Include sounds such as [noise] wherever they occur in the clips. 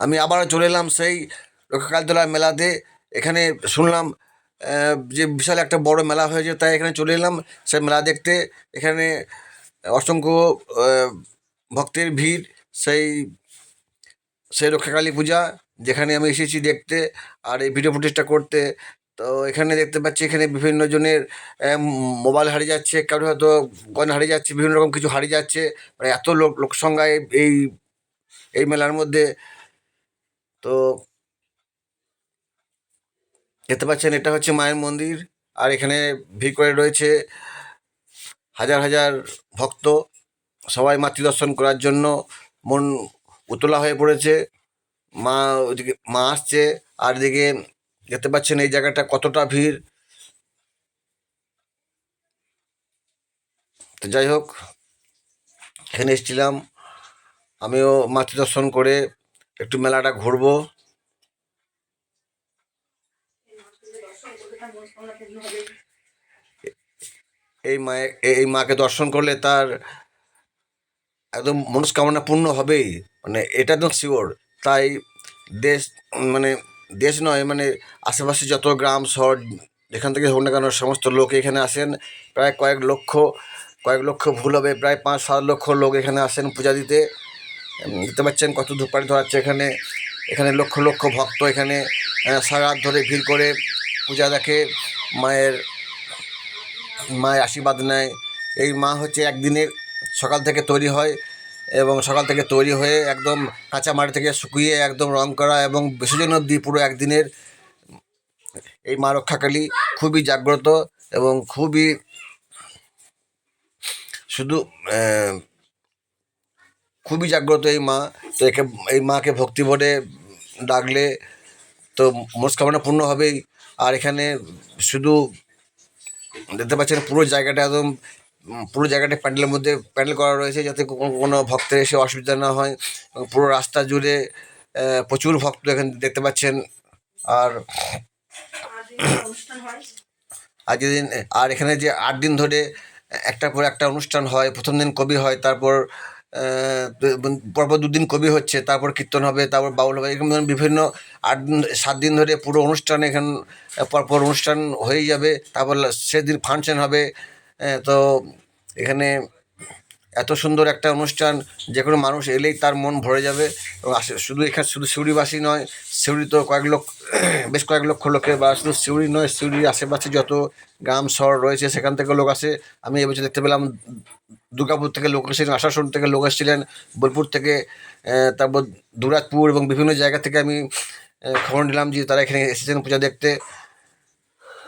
আমি আবারও চলে এলাম সেই রক্ষাকালতলা মেলাতে। এখানে শুনলাম যে বিশাল একটা বড় মেলা হয়েছে, তাই এখানে চলে এলাম সেই মেলা দেখতে। এখানে অসংখ্য ভক্তের ভিড়, সেই সেই রক্ষাকালী পূজা, যেখানে আমি এসেছি দেখতে আর এই ভিডিও ফুটেজটা করতে। তো এখানে দেখতে পাচ্ছি এখানে বিভিন্ন জনের মোবাইল হারিয়ে যাচ্ছে কারও হয়তো গয়না হারিয়ে যাচ্ছে, বিভিন্ন রকম কিছু হারিয়ে যাচ্ছে। মানে এত লোক, লোকসংখ্যায় এই এই মেলার মধ্যে তো দেখতে পাচ্ছেন, এটা হচ্ছে মায়ের মন্দির। আর এখানে ভিড় করে রয়েছে হাজার হাজার ভক্ত। সবাই মাতৃ দর্শন করার জন্য মন উতলা হয়ে পড়েছে। মা ওইদিকে মা আসছে। আর এদিকে দেখতে পাচ্ছেন, এই জায়গাটা কতটা ভিড়। তো যাই হোক, এখানে এসেছিলাম। আমিও মাতৃ দর্শন করে একটু মেলাটা ঘুরবো। এই মায়ে, এই মাকে দর্শন করলে তার একদম মনস্কামনা পূর্ণ হবেই। মানে এটা একদম শিওর তাই দেশ মানে দেশ নয় মানে আশেপাশে যত গ্রাম, শহর যেখান থেকে হোক না কেন সমস্ত লোক এখানে আসেন। প্রায় কয়েক লক্ষ কয়েক লক্ষ ভুল হবে। প্রায় পাঁচ সাত লক্ষ লোক এখানে আসেন পূজা দিতে। দেখতে পাচ্ছেন কত ধূপকাঠি ধরাচ্ছে এখানে। এখানে লক্ষ লক্ষ ভক্ত এখানে সারা ধরে ভিড় করে পূজা দেখে, মায়ের মায়ের আশীর্বাদ নেয়। এই মা হচ্ছে একদিনের সকাল থেকে তৈরি হয় এবং সকাল থেকে তৈরি হয়ে একদম কাঁচা মাটি থেকে শুকিয়ে একদম রং করা এবং বিসর্জন অবধি পুরো একদিনের এই মা রক্ষাকালী খুবই জাগ্রত এবং খুবই শুধু খুবই জাগ্রত এই মা। তো একে, এই মাকে ভক্তি ভরে ডাকলে তো মনস্কামনা পূর্ণ হবেই। আর এখানে শুধু দেখতে পাচ্ছেন পুরো জায়গাটা একদম, পুরো জায়গাটা প্যান্ডেলের মধ্যে প্যান্ডেল করা রয়েছে যাতে কোনো ভক্তের এসে অসুবিধা না হয়। পুরো রাস্তা জুড়ে প্রচুর ভক্ত এখানে দেখতে পাচ্ছেন। আর আর যেদিন আর এখানে যে আট দিন ধরে একটার পর একটা অনুষ্ঠান হয়। প্রথম দিন কবি হয়, তারপর পরপর দুদিন কবি হচ্ছে, তারপর কীর্তন হবে, তারপর বাউল হবে, এরকম ধরনের বিভিন্ন আট দিন, সাত দিন ধরে পুরো অনুষ্ঠান এখানে পরপর অনুষ্ঠান হয়েই যাবে, তারপর সেদিন ফাংশন হবে তো এখানে এত সুন্দর একটা অনুষ্ঠান, যে কোনো মানুষ এলেই তার মন ভরে যাবে শুধু এখানে শুধু সিউড়িবাসী নয়, সিউড়ি তো কয়েক লক্ষ [clears throat] বেশ কয়েক লক্ষ লোকের বা শুধু সিউড়ি নয়, সিউড়ির আশেপাশে যত গ্রাম, শহর রয়েছে, সেখান থেকে লোক আসে, আমি এবছর দেখতে পেলাম দুর্গাপুর থেকে লোক এসেছিলেন, আসানসোল থেকে লোক এসেছিলেন, বোলপুর থেকে তারপর দুরাজপুর এবং বিভিন্ন জায়গা থেকে আমি খবর নিলাম যে তারা এখানে এসেছেন পূজা দেখতে।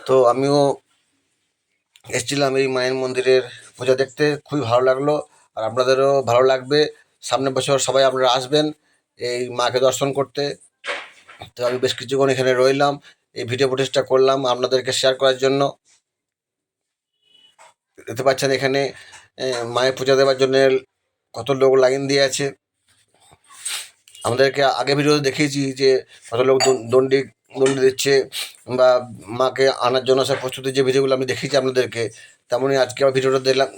তো আমিও এসেছিলাম এই মায়ের মন্দিরের পূজা দেখতে, খুবই ভালো লাগল আর আপনাদেরও ভালো লাগবে। সামনের বছর সবাই আপনারা আসবেন এই মাকে দর্শন করতে। তো আমি বেশ কিছুক্ষণ এখানে রইলাম, এই ভিডিও ফুটেজটা করলাম আপনাদেরকে শেয়ার করার জন্য। দেখতে পাচ্ছেন এখানে মায়ের পূজা দেওয়ার জন্য কত লোক লাইন দিয়ে আছে। আমাদেরকে আগে ভিডিওতে দেখিয়েছি যে কত লোক দণ্ডি দণ্ডি দিচ্ছে বা মাকে আনার জন্য সব প্রস্তুতির যে ভিডিওগুলো আমি দেখিয়েছি আপনাদেরকে, তেমনই আজকে আমার ভিডিওটা দিলাম।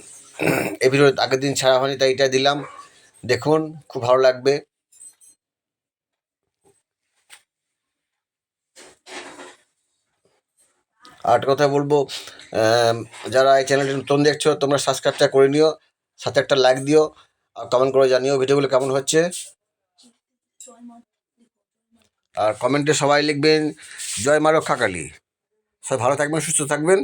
এই ভিডিও আগের দিন ছাড়া হয়নি, তাই এটা দিলাম। দেখুন, খুব ভালো লাগবে। আর কথা বলব যারা এই চ্যানেলটি নতুন দেখছ, তোমরা সাবস্ক্রাইবটা করে নিও, সাথে একটা লাইক দিও, আর কমেন্ট করে জানিও ভিডিওগুলো কেমন হচ্ছে। আর কমেন্টে সবাই লিখবেন, জয় মা রক্ষাকালী সবাই ভালো থাকবেন, সুস্থ থাকবেন।